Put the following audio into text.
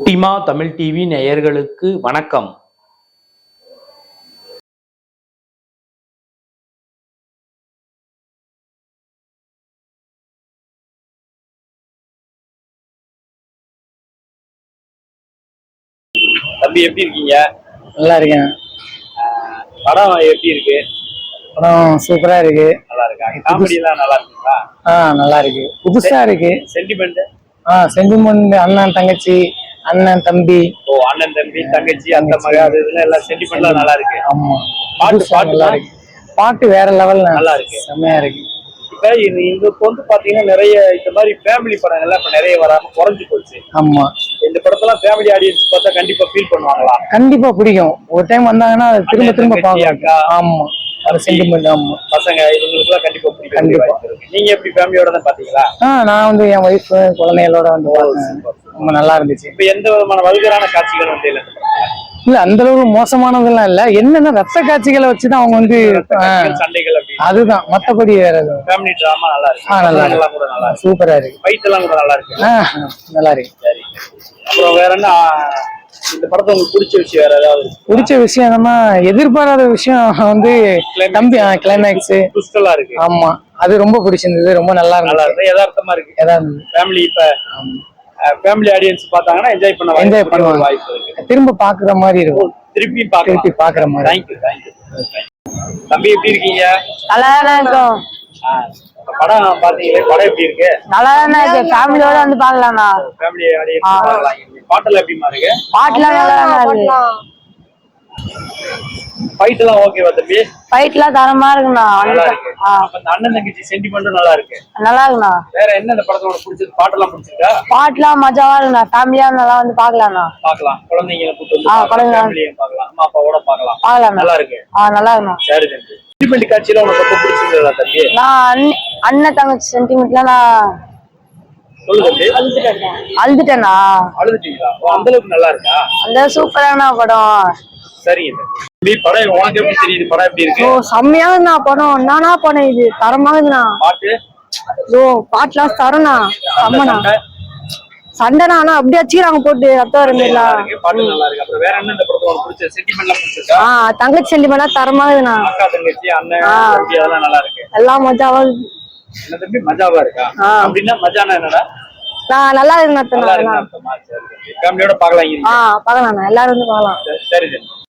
குட்டிமா தமிழ் டிவி நேயர்களுக்கு வணக்கம். தம்பி எப்படி இருக்கீங்க? நல்லா இருக்கேன். படம் எப்படி இருக்கு? படம் சூப்பரா இருக்கு. நல்லா இருக்கா? காமெடி எல்லாம் நல்லா இருக்குங்களா? ஆ நல்லா இருக்கு. புதுசா இருக்கு. சென்டிமெண்ட் ஆ சென்டிமெண்ட் அண்ணன் தங்கச்சி அண்ணன் தம்பி. ஓ அண்ணன் தம்பி தங்கச்சி அந்த மக அது இதுல எல்லாம் சென்டிமெண்ட்லாம் நல்லா இருக்கு. ஆமா. பாட்டு பாட்டு நல்லா இருக்கு. பாட்டு வேற லெவல்ல நல்லா இருக்கு. செம்மையா இருக்கு. இப்ப இது இதுக்கு வந்து பாத்தீங்கன்னா நிறைய இந்த மாதிரி ஃபேமிலி படங்கள்லாம் இப்ப நிறைய வராம குறைஞ்சு போச்சு. ஆமா. இந்த படத்தெல்லாம் ஃபேமிலி ஆடியன்ஸ் பார்த்தா கண்டிப்பா ஃபீல் பண்ணுவாங்களா? கண்டிப்பா பிடிக்கும். ஒரு டைம் வந்தாங்கன்னா திரும்ப திரும்ப அக்கா, ஆமா. அது சென்டிமெண்ட் ஆமா. பசங்க இவங்களுக்கு எல்லாம் கண்டிப்பா. பிடிக்கும் கண்டிப்பா. நீங்க எப்படி ஃபேமிலியோட தான் பாத்தீங்களா? ஆ நான் வந்து என் ஒய்ஃப் குழந்தைகளோட வந்து ரொம்ப நல்லா இருந்துச்சு. இப்ப எந்த விதமான வல்கரான காட்சிகள் வந்து இல்ல? இல்ல அந்த அளவுக்கு மோசமானதெல்லாம் இல்ல. என்னன்னா ரத்த காட்சிகளை வச்சுதான் அவங்க வந்து சண்டைகள் அப்படி. அதுதான். மத்தபடி வேற எதுவும் ஃபேமிலி டிராமா நல்லா இருக்கு. ஆ, நல்லா இருக்கு. கூட நல்லா இருக்கு. சூப்பரா இருக்கு. ஃபைட் எல்லாம் கூட நல்லா இருக்கு. ஆ, நல்லா இருக்கு. சரி. அப்புறம் வேற என்ன? இந்த படத்தை உங்களுக்கு பிடிச்ச விஷயம் வேற ஏதாவது பிடிச்ச விஷயம் என்னன்னா எதிர்பாராத விஷயம் வந்து தம்பி கிளைமேக்ஸ் டுஸ்டலா இருக்கு. ஆமா. அது ரொம்ப பிடிச்சிருந்தது ரொம்ப நல்லா நல்லா இருந்தது. இருக்கு. யதார்த்தமா இருக்கு. எதா இருந்தது ஃபேமிலி இப்ப ஃபேமிலி ஆடியன்ஸ் பார்த்தாங்கன்னா என்ஜாய் பண்ண ஒரு பண்ணுவாங்க. வாய்ப்பு இருக்கு. திரும்ப பாக்குற மாதிரி இருக்கும். திருப்பி திருப்பி பாக்குற மாதிரி. தேங்க்யூ தேங்க்யூ தம்பி எப்படி இருக்கீங்க? நல்லா தானே இருக்கும் படம் பாத்தீங்களே படம் எப்படி இருக்கு? நல்லா தானே இருக்கு. ஃபேமிலியோட வந்து பார்க்கலாம்ண்ணா. ஃபேமிலி ஆடியன்ஸ் பார்க்கலாம். பாட்டெல்லாம் எப்படிமா இருக்கு? பாட்டுலாம் நல்லா தானே இருக்கு ஃபைட் எல்லாம் ஓகேவா தம்பி? ஃபைட்லாம் தரமா இருக்குண்ணா. நல்லா இருக்கு. இந்த அண்ணன் தங்கச்சி சென்டிமெண்ட்டும் நல்லா இருக்கு. நல்லா இருக்குண்ணா. வேற என்ன இந்த படத்தோட பிடிச்சது பாட்டெல்லாம் பிடிச்சிருக்கா? பாட்டுலாம் மஜாவா இருக்குண்ணா. ஃபேமிலியா நல்லா வந்து பார்க்கலாம்ண்ணா பார்க்கலாம். குழந்தைங்களை கூட்டு வந்து. குழந்தைங்க. பார்க்கலாம். அம்மா அப்பாவோட பார்க்கலாம். பார்க்கலாம்ண்ணா நல்லா இருக்கு. ஆ நல்லா இருக்குண்ணா. சரி தம்பி. சென்டிமெண்ட் காட்சியில உனக்கு ரொம்ப பிடிச்சிருந்ததா தம்பி? நான் அண்ணன் தங்கச்சி சென்டிமெண்ட்ல நான் அழுதுட்டேண்ணா. அழுதுட்டீங்களா? அந்த அளவுக்கு நல்லா இருக்கா? அந்த சூப்பரான படம். சரிங்க. தம்பி படம் உனக்கு எப்படி தெரியுது? படம் எப்படி ஓ இருக்கு இருக்குண்ணா படம். நானா படம் இது? தரமா இருக்குண்ணா பாட்டு? ஓ பாட்டுலாம் தரண்ணா. செம்மண்ணா. சண்டை? சண்டைண்ணா ஆனா அப்படியே வச்சுக்கிறாங்க போட்டு ரத்தம் இருக்கு. பாட்டு நல்லா இருக்கு. அப்புறம் வேற என்ன இந்த படத்தோட உனக்கு பிடிச்ச? சென்டிமெண்ட்லாம் பிடிச்சிருக்கா? ஆ தங்கச்சி சென்டிமெண்ட்லாம் தரமா இருக்குண்ணா அக்கா தங்கச்சி அண்ணன் ஆ. தம்பி அதெல்லாம் நல்லா இருக்கு. எல்லாம் மஜாவா இருக்கு. என்ன தம்பி? மஜாவா இருக்கா? ஆ. அப்படின்னா மஜானா என்னடா? நான் நல்லா தம்பி ஃபேமிலியோட பார்க்கலாம். ஆ பார்க்கலாண்ணா எல்லாரும் வந்து பார்க்கலாம். சரி, சரி.